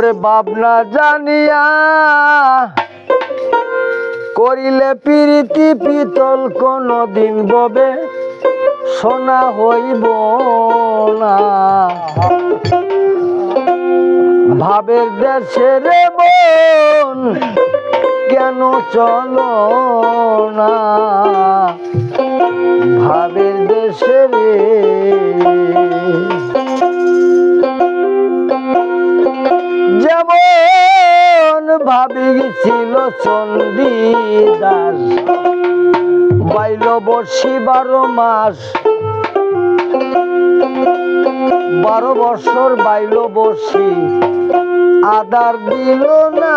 ওরে বাবনা জানিয়া করিলে পিরিতি পিতল কোনো দিন ববে, সোনা হইব না। ভাবের দেশে রে বোন, কেন চল না? ভাবের দেশের ছিল চণ্ডীদাস বাইল বর্ষি বারো মাস। বারো বছর বাইল বর্ষি। আদার দিল না।